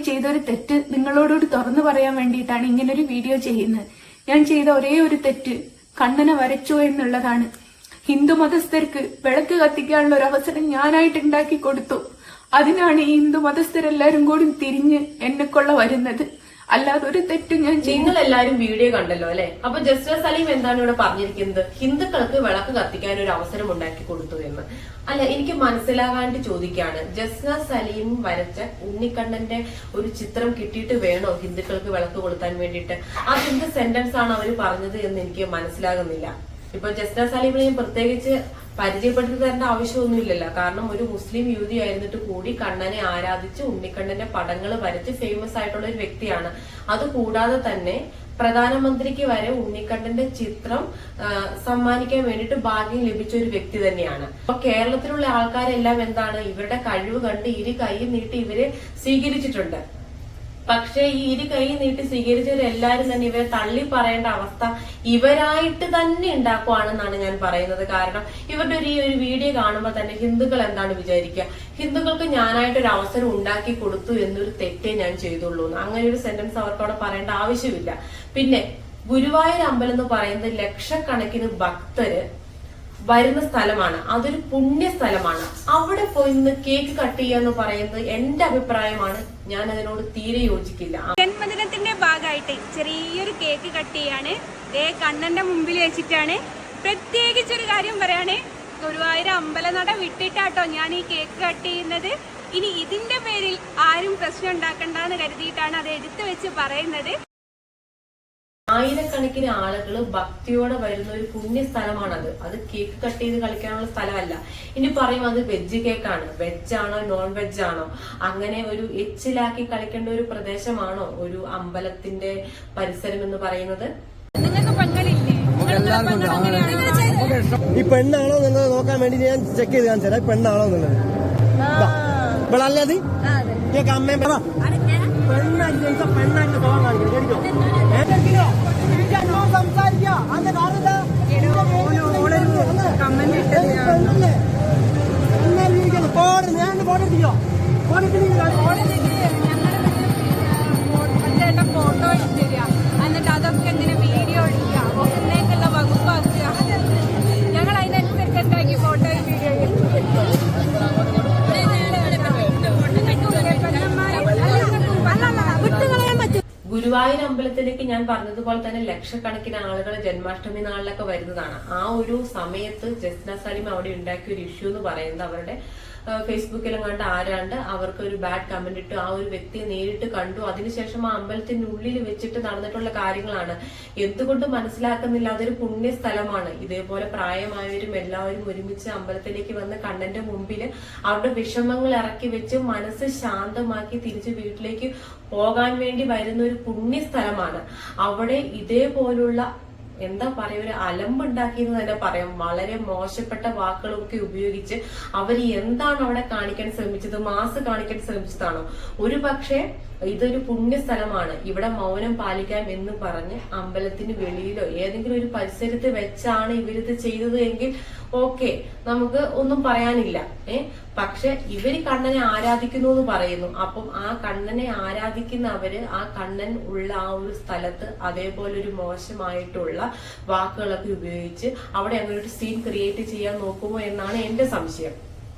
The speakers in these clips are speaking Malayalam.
ചെയ്ത ഒരു തെറ്റ് നിങ്ങളോടോട് തുറന്നു പറയാൻ വേണ്ടിയിട്ടാണ് ഇങ്ങനൊരു വീഡിയോ ചെയ്യുന്നത്. ഞാൻ ചെയ്ത ഒരേ ഒരു തെറ്റ് കണ്ണനെ വരച്ചോ എന്നുള്ളതാണ്. ഹിന്ദു മതസ്ഥർക്ക് വിളക്ക് കത്തിക്കാനുള്ള ഒരു അവസരം ഞാനായിട്ട് ഉണ്ടാക്കി കൊടുത്തു. അതിനാണ് ഈ ഹിന്ദു മതസ്ഥരെല്ലാരും കൂടി തിരിഞ്ഞ് എന്നെക്കൊള്ള വരുന്നത്. അല്ലാതെ ഒരു തെറ്റും ഞാൻ നിങ്ങൾ എല്ലാരും വീഡിയോ കണ്ടല്ലോ അല്ലെ? അപ്പൊ ജസ്റ്റിന സലീം എന്താണ് ഇവിടെ പറഞ്ഞിരിക്കുന്നത്? ഹിന്ദുക്കൾക്ക് വിളക്ക് കത്തിക്കാൻ ഒരു അവസരം ഉണ്ടാക്കി കൊടുത്തു എന്ന്. അല്ല എനിക്ക് മനസ്സിലാകാണ്ട് ചോദിക്കാണ്. ജസ്ന സലീം വരച്ച ഉണ്ണിക്കണ്ണന്റെ ഒരു ചിത്രം കിട്ടിയിട്ട് വേണോ ഹിന്ദുക്കൾക്ക് വിളക്ക് കൊളുത്താൻ വേണ്ടിയിട്ട്? അതെന്ത് സെന്റൻസ് ആണ് അവർ പറഞ്ഞത് എന്ന് എനിക്ക് മനസ്സിലാകുന്നില്ല. ഇപ്പൊ ജസ്ന സാലിമിനെ പ്രത്യേകിച്ച് പരിചയപ്പെടുത്തി തരേണ്ട ആവശ്യമൊന്നുമില്ലല്ലോ. കാരണം ഒരു മുസ്ലിം യുവതി ആയിരുന്നിട്ട് കൂടി കണ്ണനെ ആരാധിച്ച് ഉണ്ണിക്കണ്ണന്റെ പടങ്ങൾ വരച്ച് ഫേമസ് ആയിട്ടുള്ള ഒരു വ്യക്തിയാണ്. അത് കൂടാതെ തന്നെ പ്രധാനമന്ത്രിക്ക് വരെ ഉണ്ണിക്കണ്ണന്റെ ചിത്രം സമ്മാനിക്കാൻ വേണ്ടിയിട്ട് ഭാഗ്യം ലഭിച്ച ഒരു വ്യക്തി തന്നെയാണ്. അപ്പൊ കേരളത്തിലുള്ള ആൾക്കാരെല്ലാം എന്താണ് ഇവരുടെ കഴിവ് കണ്ട് ഇരു കൈ നീട്ടി ഇവരെ സ്വീകരിച്ചിട്ടുണ്ട്. പക്ഷേ ഈ ഇരു കൈ നീട്ടി സ്വീകരിച്ചവരെല്ലാരും തന്നെ ഇവരെ തള്ളി പറയേണ്ട അവസ്ഥ ഇവരായിട്ട് തന്നെ ഉണ്ടാക്കുവാണെന്നാണ് ഞാൻ പറയുന്നത്. കാരണം ഇവരുടെ ഒരു ഈ ഒരു വീഡിയോ കാണുമ്പോൾ തന്നെ ഹിന്ദുക്കൾ എന്താണ് വിചാരിക്കുക? ഹിന്ദുക്കൾക്ക് ഞാനായിട്ട് ഒരു അവസരം ഉണ്ടാക്കി കൊടുത്തു എന്നൊരു തെറ്റേ ഞാൻ ചെയ്തുള്ളൂ. അങ്ങനെ ഒരു സെന്റൻസ് അവർക്കവിടെ പറയേണ്ട ആവശ്യമില്ല. പിന്നെ ഗുരുവായൂർ അമ്പലം എന്ന് പറയുന്നത് ലക്ഷക്കണക്കിന് ഭക്തര് വരുന്ന സ്ഥലമാണ്. അതൊരു പുണ്യ സ്ഥലമാണ്. അവിടെ പോയി നിന്ന് കേക്ക് കട്ട് ചെയ്യുക എന്ന് പറയുന്നത് എന്റെ അഭിപ്രായമാണ്. ഞാൻ അതിനോട് തീരെ യോജിക്കില്ല. ജന്മദിനത്തിന്റെ ഭാഗമായിട്ട് ചെറിയൊരു കേക്ക് കട്ട് ചെയ്യാണ്. ദേ കണ്ണന്റെ മുമ്പിൽ വെച്ചിട്ടാണ്. പ്രത്യേകിച്ചൊരു കാര്യം പറയാണ്. ഗുരുവായൂർ അമ്പലനട വിട്ടിട്ടാട്ടോ ഞാൻ ഈ കേക്ക് കട്ട് ചെയ്യുന്നത്. ഇനി ഇതിന്റെ പേരിൽ ആരും പ്രശ്നം ഉണ്ടാക്കണ്ടെന്ന് കരുതിയിട്ടാണ് അത് എടുത്തു വെച്ച് പറയുന്നത്. ആയിരക്കണക്കിന് ആളുകൾ ഭക്തിയോടെ വരുന്ന ഒരു പുണ്യ സ്ഥലമാണത് അത് കേക്ക് കട്ട് ചെയ്ത് കളിക്കാനുള്ള സ്ഥലമല്ല. ഇനി പറയും അത് വെജ് കേക്കാണ് വെജ് ആണോ നോൺ വെജ് ആണോ? അങ്ങനെ ഒരു എച്ചിലാക്കി കളിക്കേണ്ട ഒരു പ്രദേശമാണോ ഒരു അമ്പലത്തിന്റെ പരിസരം എന്ന് പറയുന്നത്? ഈ പെണ്ണാണോ നിങ്ങൾ നോക്കാൻ വേണ്ടി ഞാൻ ചെക്ക് ചെയ്ത് കാണിച്ചു തരാം പെണ്ണാണോ എന്നുള്ളത്. അല്ലാതെ ഇവളല്ലേ അത്? കേക്ക് അമ്മയും പെണ്ണായിട്ട് ചോദിച്ചാ പെണ്ണായിട്ട് സ്വഭാവം കാണിക്കണം കേട്ടോ ഏതെങ്കിലോ സംസാരിക്കാം അന്ന് കാണില്ല ഫോൺ ഞാൻ ഫോൺ എടുത്തിക്കോ ഫോൺ ചേട്ടൻ ഗുരുവായൂർ അമ്പലത്തിലേക്ക് ഞാൻ പറഞ്ഞതുപോലെ തന്നെ ലക്ഷക്കണക്കിന് ആളുകൾ ജന്മാഷ്ടമി നാളിലൊക്കെ വരുന്നതാണ്. ആ ഒരു സമയത്ത് ജസ്ന സലിം അവിടെ ഉണ്ടാക്കിയ ഒരു ഇഷ്യൂ എന്ന് പറയുന്നത് അവരുടെ ഫേസ്ബുക്കിലും ആരാണ്ട് അവർക്ക് ഒരു ബാഡ് കമന്റ് ഇട്ടു ആ ഒരു വ്യക്തിയെ നേരിട്ട് കണ്ടു. അതിനുശേഷം ആ അമ്പലത്തിനുള്ളിൽ വെച്ചിട്ട് നടന്നിട്ടുള്ള കാര്യങ്ങളാണ്. എന്തുകൊണ്ട് മനസ്സിലാക്കുന്നില്ല. അതൊരു പുണ്യ സ്ഥലമാണ് ഇതേപോലെ പ്രായമായവരും എല്ലാവരും ഒരുമിച്ച് അമ്പലത്തിലേക്ക് വന്ന് കണ്ണന്റെ മുമ്പിൽ അവരുടെ വിഷമങ്ങൾ ഇറക്കി വെച്ച് മനസ്സ് ശാന്തമാക്കി തിരിച്ച് വീട്ടിലേക്ക് പോകാൻ വേണ്ടി വരുന്ന ഒരു പുണ്യ സ്ഥലമാണ് അവിടെ ഇതേപോലുള്ള എന്താ പറയാ ഒരു അലമ്പുണ്ടാക്കിയെന്ന് തന്നെ പറയാം. വളരെ മോശപ്പെട്ട വാക്കുകളൊക്കെ ഉപയോഗിച്ച് അവർ എന്താണ് അവിടെ കാണിക്കാൻ ശ്രമിച്ചത് മാസ് കാണിക്കാൻ ശ്രമിച്ചതാണോ? ഒരു പക്ഷേ ഇതൊരു പുണ്യസ്ഥലമാണ്. ഇവിടെ മൗനം പാലിക്കാം എന്ന് പറഞ്ഞ് അമ്പലത്തിന് വെളിയിലോ ഏതെങ്കിലും ഒരു പരിസരത്ത് വെച്ചാണ് ഇവരിത് ചെയ്തത് എങ്കിൽ ഓക്കെ നമുക്ക് ഒന്നും പറയാനില്ല. ഏ? പക്ഷെ ഇവർ കണ്ണനെ ആരാധിക്കുന്നു എന്ന് പറയുന്നു. അപ്പം ആ കണ്ണനെ ആരാധിക്കുന്ന അവർ ആ കണ്ണൻ ഉള്ള ആ ഒരു സ്ഥലത്ത് അതേപോലെ ഒരു മോശമായിട്ടുള്ള വാക്കുകളൊക്കെ ഉപയോഗിച്ച് അവിടെ അങ്ങനെ ഒരു സീൻ ക്രിയേറ്റ് ചെയ്യാൻ നോക്കുമോ എന്നാണ് എന്റെ സംശയം.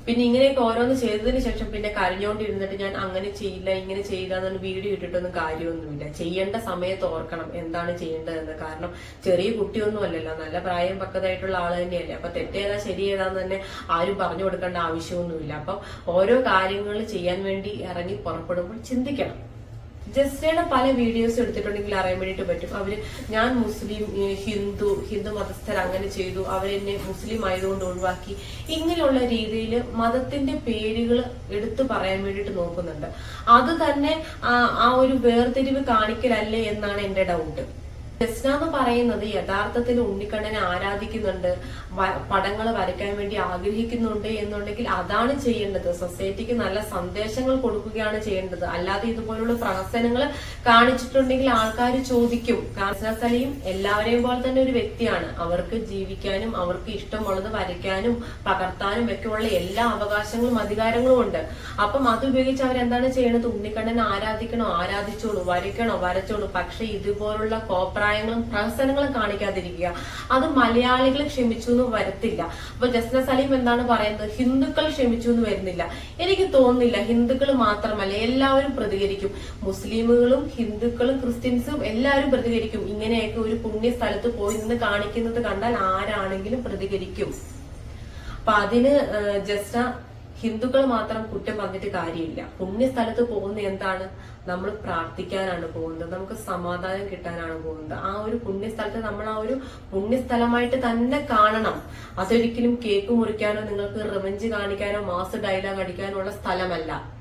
പിന്നെ ഇങ്ങനെയൊക്കെ ഓരോന്ന് ചെയ്തതിന് ശേഷം പിന്നെ കരഞ്ഞോണ്ടിരുന്നിട്ട് ഞാൻ അങ്ങനെ ചെയ്യില്ല ഇങ്ങനെ ചെയ്യില്ല വീഡിയോ ഇട്ടിട്ടൊന്നും കാര്യമൊന്നുമില്ല. ചെയ്യേണ്ട സമയത്ത് ഓർക്കണം എന്താണ് ചെയ്യേണ്ടതെന്ന്. കാരണം ചെറിയ കുട്ടിയൊന്നും അല്ലല്ലോ നല്ല പ്രായം പക്കതായിട്ടുള്ള ആൾ തന്നെയല്ലേ. അപ്പൊ തെറ്റേതാ ശരിയേതാന്ന് തന്നെ ആരും പറഞ്ഞു കൊടുക്കേണ്ട ആവശ്യമൊന്നുമില്ല. അപ്പൊ ഓരോ കാര്യങ്ങൾ ചെയ്യാൻ വേണ്ടി ഇറങ്ങി പുറപ്പെടുമ്പോൾ ചിന്തിക്കണം. ജസ്റ്റിയുടെ പല വീഡിയോസ് എടുത്തിട്ടുണ്ടെങ്കിൽ അറിയാൻ വേണ്ടിയിട്ട് പറ്റും. അവർ ഞാൻ മുസ്ലിം ഹിന്ദു ഹിന്ദു മതസ്ഥർ അങ്ങനെ ചെയ്തു. അവരെന്നെ മുസ്ലിം ആയതുകൊണ്ട് ഒഴിവാക്കി. ഇങ്ങനെയുള്ള രീതിയിൽ മതത്തിന്റെ പേരുകൾ എടുത്തു പറയാൻ വേണ്ടിയിട്ട് നോക്കുന്നുണ്ട്. അത് തന്നെ ആ ഒരു വേർതിരിവ് കാണിക്കലല്ലേ എന്നാണ് എന്റെ ഡൗട്ട്. ജസ്ന എന്ന് പറയുന്നത് യഥാർത്ഥത്തിൽ ഉണ്ണിക്കണ്ണനെ ആരാധിക്കുന്നുണ്ട് പടങ്ങൾ വരയ്ക്കാൻ വേണ്ടി ആഗ്രഹിക്കുന്നുണ്ട് എന്നുണ്ടെങ്കിൽ അതാണ് ചെയ്യേണ്ടത്. സൊസൈറ്റിക്ക് നല്ല സന്ദേശങ്ങൾ കൊടുക്കുകയാണ് ചെയ്യേണ്ടത്. അല്ലാതെ ഇതുപോലുള്ള പ്രഹസനങ്ങൾ കാണിച്ചിട്ടുണ്ടെങ്കിൽ ആൾക്കാർ ചോദിക്കും. കാരണം സലീം എല്ലാവരെയും പോലെ തന്നെ ഒരു വ്യക്തിയാണ്. അവർക്ക് ജീവിക്കാനും അവർക്ക് ഇഷ്ടമുള്ളത് വരയ്ക്കാനും പകർത്താനും ഒക്കെ ഉള്ള എല്ലാ അവകാശങ്ങളും അധികാരങ്ങളും ഉണ്ട്. അപ്പം അത് ഉപയോഗിച്ച് അവരെന്താണ് ചെയ്യണത്? ഉണ്ണിക്കണ്ണനെ ആരാധിക്കണോ? ആരാധിച്ചോളൂ. വരയ്ക്കണോ? വരച്ചോളൂ. പക്ഷെ ഇതുപോലുള്ള കോപ്രായങ്ങളും പ്രഹസനങ്ങളും കാണിക്കാതിരിക്കുക. അത് മലയാളികൾ ക്ഷമിച്ചു എന്ന് വരത്തില്ല. അപ്പൊ ജസ്ന സലീം എന്താണ് പറയുന്നത്? ഹിന്ദുക്കൾ ക്ഷമിച്ചു എന്ന് വരുന്നില്ല. എനിക്ക് തോന്നുന്നില്ല ഹിന്ദുക്കൾ മാത്രമല്ല എല്ലാവരും പ്രതികരിക്കും. മുസ്ലിമുകളും ഹിന്ദുക്കളും ക്രിസ്ത്യൻസും എല്ലാവരും പ്രതികരിക്കും. ഇങ്ങനെയൊക്കെ ഒരു പുണ്യ സ്ഥലത്ത് പോയി നിന്ന് കാണിക്കുന്നത് കണ്ടാൽ ആരാണെങ്കിലും പ്രതികരിക്കും. അപ്പൊ അതിന് ജസ്റ്റ് ഹിന്ദുക്കൾ മാത്രം കുറ്റം പറഞ്ഞിട്ട് കാര്യമില്ല. പുണ്യസ്ഥലത്ത് പോകുന്നത് പോകുന്ന എന്താണ്? നമ്മൾ പ്രാർത്ഥിക്കാനാണ് പോകുന്നത്. നമുക്ക് സമാധാനം കിട്ടാനാണ് പോകുന്നത്. ആ ഒരു പുണ്യസ്ഥലത്ത് നമ്മൾ ആ ഒരു പുണ്യസ്ഥലമായിട്ട് തന്നെ കാണണം. അതൊരിക്കലും കേക്ക് മുറിക്കാനോ നിങ്ങൾക്ക് റിവഞ്ച് കാണിക്കാനോ മാസ് ഡയലോഗ് അടിക്കാനോ ഉള്ള സ്ഥലമല്ല.